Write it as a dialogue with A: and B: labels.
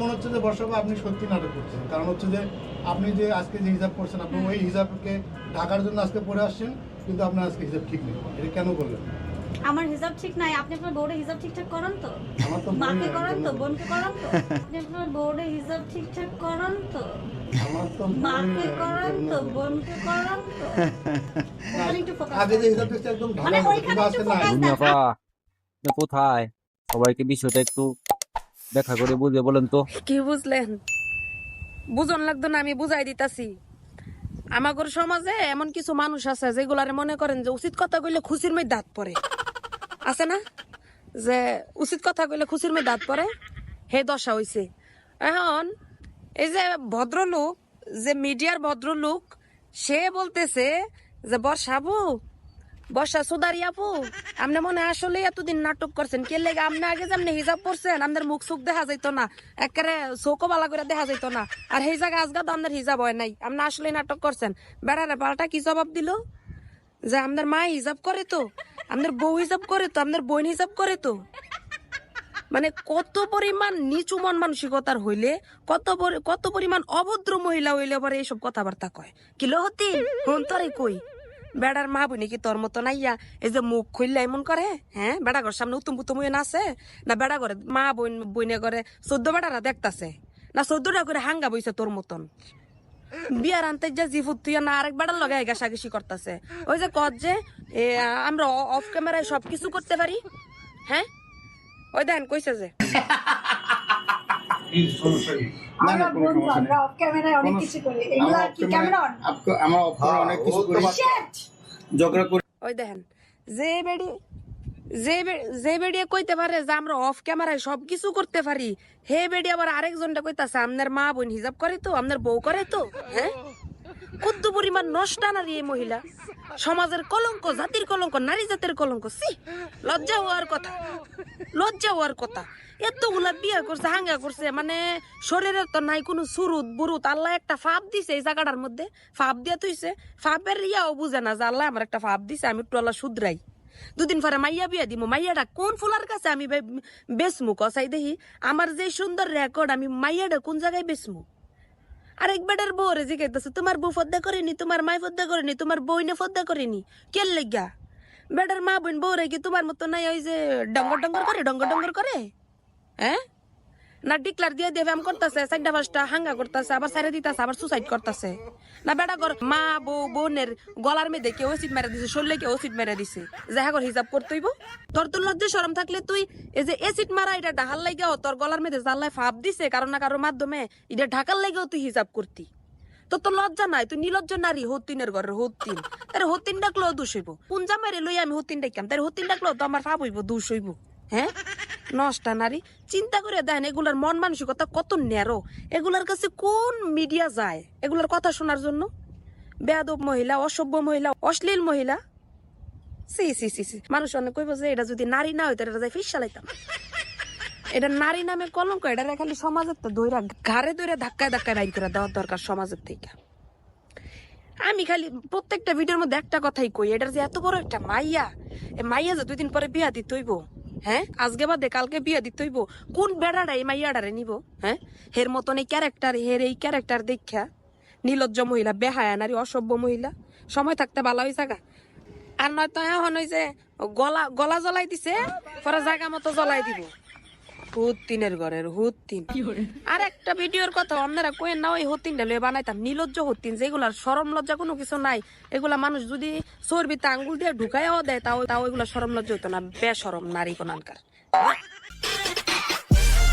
A: মনে হচ্ছে যে বর্ষাপা আপনি সত্যি নাটক করছেন। কারণ হচ্ছে যে আপনি যে আজকে যে হিসাব করছেন আপনি ওই হিসাবকে ঢাকার জন্য আজকে পড়ে আসছেন কিন্তু আপনার আজকে হিসাব ঠিক নেই। এটা কেন করলেন
B: আমার হিসাব ঠিক নাই। আপনি আপনার বোর্ডে হিসাব ঠিকঠাক করান তো?
A: আমার তো
B: মাকে করান তো? বোনকে করান তো? আপনি আপনার বোর্ডে হিসাব ঠিকঠাক করান তো?
A: আমার তো
B: মাকে করান তো? বোনকে করান তো? ওখানে একটু ফোকাস
A: আগে যে হিসাব দেখছি একদম
B: মানে ওইখানে একটু
C: রুমি আপা আপনি কোথায়? সবাইকে বিষয়টা একটু দেখা করে বুঝে, বলেন তো।
D: কি বুঝলেন? বুঝন লাগতো না, আমি বুঝাই দিতাছি। আমাগর সমাজে এমন কিছু মানুষ আছে যেগুলারে মনে করেন যে উচিত কথা কইলে খুশির মধ্যে দাঁত পড়ে। আছে না? যে উচিত কথা কইলে খুশির মধ্যে দাঁত পড়ে, হে দশা হইছে। এখন এই যে ভদ্রলোক, যে মিডিয়ার ভদ্রলোক, সে বলতেছে যে বর্ষাবু বর্ষা সুদারি আপু, আপনি মনে আসলে এতদিন নাটক করছেন। কে লেগে আপনি আগে যে আপনি হিসাব করছেন আপনার মুখ সুখ দেখা যাইতো না। একেবারে চৌকো বালা করে দেখা যাইতো না। আর সেই জায়গায় আজকে তো আপনার হিসাব হয় নাই। আপনি আসলে নাটক করছেন। বেড়ারে পাল্টা কি জবাব দিল? যে আপনার মা হিসাব করে তো আপনার বউ হিসাব করে তো আপনার বোন হিসাব করে তো। মানে কত পরিমাণ নিচু মন মানসিকতার হইলে, কত কত পরিমাণ অভদ্র মহিলা হইলে আবার এইসব কথাবার্তা কয়। কিলো হতি হন কই? বেড়ার মা বই নাকি তোর মতো নাইয়া এই যে মুখ খুললে এমন করে? হ্যাঁ? বেড়া ঘর সামনে উত্তম পুতম নাচে? না বেড়া ঘরে মা বোন বইনে করে চোদ্দ বেড়ারা দেখতাছে? না চোদ্দটা করে হাঙ্গা বইছে তোর মতন? বিয়ার আনতে যে জিফুত তুই না আরেক বেড়ার লগে ঘেসাঘেসি করতেছে। ওই যে কত যে আমরা অফ ক্যামেরায় সবকিছু করতে পারি? হ্যাঁ? ওই দেন কইছে যে।
A: কি সমস্যা না, না, কোনো সমস্যা নেই।
E: অফ ক্যামেরায় অনেক কিছু করি। এগুলো কি? ক্যামেরা অন
A: camera- আপকে- আমার off camera অনেক কিছু করি। ঝগড়া করি।
D: ওই দেখেন যে বেড়ি যে যে বেড়িয়ে কইতে পারে যে আমরা অফ ক্যামেরায় সবকিছু করতে পারি হে বেড়ি আবার আরেকজনটা কইতাছে আপনার মা বোন হিসাব করে তো আপনার বউ করে তো? হ্যাঁ? কত পরিমাণ নষ্ট নারী এই মহিলা। সমাজের কলঙ্ক, জাতির কলঙ্ক, নারী জাতের কলঙ্ক সি লজ্জা হওয়ার কথা। লজ্জা হওয়ার কথা। এতগুলা বিয়ে করছে, হাঙ্গা করছে মানে শরীরের তো নাই কোনো সুরুত, বুরুত। আল্লাহ একটা ফাপ দিছে এই জায়গাটার মধ্যে। ফাপ দিয়া তুইছে ফাপের ইয়াও বুঝে না যে আল্লাহ আমার একটা ফাপ দিছে, আমি একটু আল্লাহ শুধরাই। দুদিন পরে মাইয়া বিয়া দিব মাইয়াটা কোন ফুলার কাছে আমি বে- বেচমু? কসাই দেখি, আমার যে সুন্দর রেকর্ড আমি মাইয়াটা কোন জায়গায় বেচমু? আরেক বেটার বউ রে জিজ্ঞাসা তোমার বউ ফদ্দা করেনি, তোমার মাই ফদ্দা করেনি, তোমার বইনে ফদ্দা করেনি কেল লেগা? বেটার মা বোন বউ রে কি তোমার মতো নাই ওই যে ডঙ্গর ডঙ্গর করে ডঙ্গর ডঙ্গর করে? হ্যাঁ? না ডিক্লার দিয়ে দিয়ে ব্যায়াম করতেছে, চারটা পাঁচটা হাঙ্গা করতেছে, আবার সাইরে দিতেছে, আবার সুসাইড করতেছে। না বেটা কর মা, বউ, বোনের গলার মেয়েদে কেউ ওসিড মেরে দিছে, শরীরে কেউ ওসিড মেরে দিছে। যাহা কর হিসাব করতেইব তোর তো লজ্জা, শরম থাকলে তুই এই যে এসিড মারা, এটা ঢাকার লাগাও তোর গলার মেয়েদে জাল্লায় ফাপ দিছে কারণ না কারোর মাধ্যমে এটা ঢাকার লাগাও তুই হিসাব করতি। তোর তো লজ্জা নাই, তুই নিলজ্জ নারী, হতিনের ঘরের হতিন। তার হতিন ডাকলেও দোষ হইব। পুঞ্জা মেরে লই আমি হতিন ডাকাম তার হতিন ডাকলেও তো আমার ফাপ হইব, দোষ হইব। হ্যাঁ? নষ্টা নারী। চিন্তা করে দেখেন, এগুলার মন মানসিকতা কত ন্যারো। এগুলার কাছে কোন মিডিয়া যায়? এগুলার কথা শোনার জন্য? বেয়াদব মহিলা, অসভ্য মহিলা, অশ্লীল মহিলা? সি সি সি সি। মানুষ অনেক কইব যে এটা যদি নারী না হইতো, এটা যাই ফিস চালাইতাম এটা নারী নামে কলঙ্ক এটা খালি সমাজের তো দইরা ঘাড়ে দইরা ধাক্কায় ধাক্কায় বাইর করে দেওয়ার দরকার সমাজের থেকে। আমি খালি প্রত্যেকটা ভিডিওর মধ্যে একটা কথাই কই, এটার যে এত বড় একটা মাইয়া, এ মাইয়া যে দুই দিন পরে বিয়া দিতে হইব। হ্যাঁ? আজকে বাদে কালকে বিয়া দিতে হইব। কোন বেড়াটা এই মাইয়াডারে নিব? হ্যাঁ? হের মতন এই ক্যারেক্টার হের এই ক্যারেক্টার দেখা নীলজ্জ মহিলা বেহায়া নারী অসভ্য মহিলা সময় থাকতে ভালো হয়েছে গা। আর নয়তো এখন ওই যে গলা গলা জ্বলাই দিছে পরে জায়গা মতো জ্বলাই দিব। হুত তিনের ঘরের হুত আর একটা ভিডিওর কথা আপনারা কই না ওই হতিনটা লয়ে বানাইতাম। নিলজ্জ হতিন যেগুলার সরম লজ্জা কোনো কিছু নাই। এগুলা মানুষ যদি চর্বিতে আঙ্গুল দিয়ে ঢুকাইও দেয় তাও তাও এগুলা সরম লজ্জা হইতো না। বেসরম নারী কোনানকার